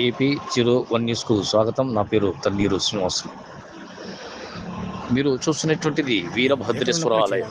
AP zero one న్యూస్కు స్వాగతం. నా పేరు తన్నీరు శ్రీనివాసు. మీరు చూస్తున్నటువంటిది వీరభద్రేశ్వర ఆలయం.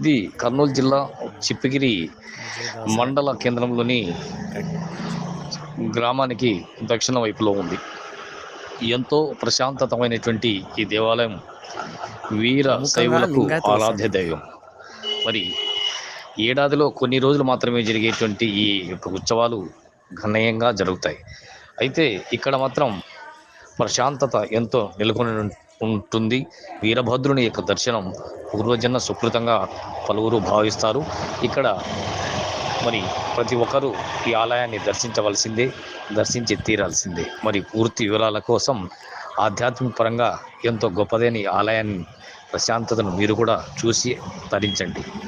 ఇది కర్నూలు జిల్లా చిప్పగిరి మండల కేంద్రంలోని గ్రామానికి దక్షిణ వైపులో ఉంది. ఎంతో ప్రశాంతతమైనటువంటి ఈ దేవాలయం వీర శైవులకు ఆరాధ్య దైవం. మరి ఏడాదిలో కొన్ని రోజులు మాత్రమే జరిగేటువంటి ఈ యొక్క ఉత్సవాలు గణనీయంగా జరుగుతాయి. అయితే ఇక్కడ మాత్రం ప్రశాంతత ఎంతో నెలకొని ఉంటుంది. వీరభద్రుని యొక్క దర్శనం పూర్వజన్మ సుకృతంగా పలువురు భావిస్తారు. ఇక్కడ మరి ప్రతి ఒక్కరూ ఈ ఆలయాన్ని దర్శించవలసిందే దర్శించి తీరాల్సిందే. మరి పూర్తి వివరాల కోసం ఆధ్యాత్మిక పరంగా ఎంతో గొప్పదైన ఈ ఆలయాన్ని ప్రశాంతతను మీరు కూడా చూసి తరించండి.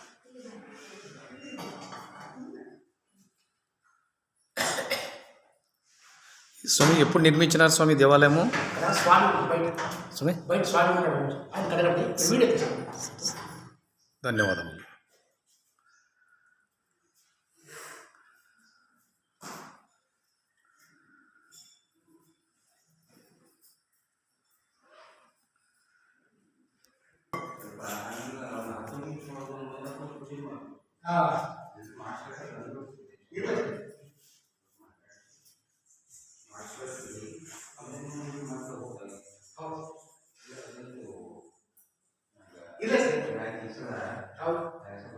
స్వామి ఎప్పుడు నిర్మించినారు స్వామి దేవాలయము? స్వామి బయట. స్వామి? Lagi, 来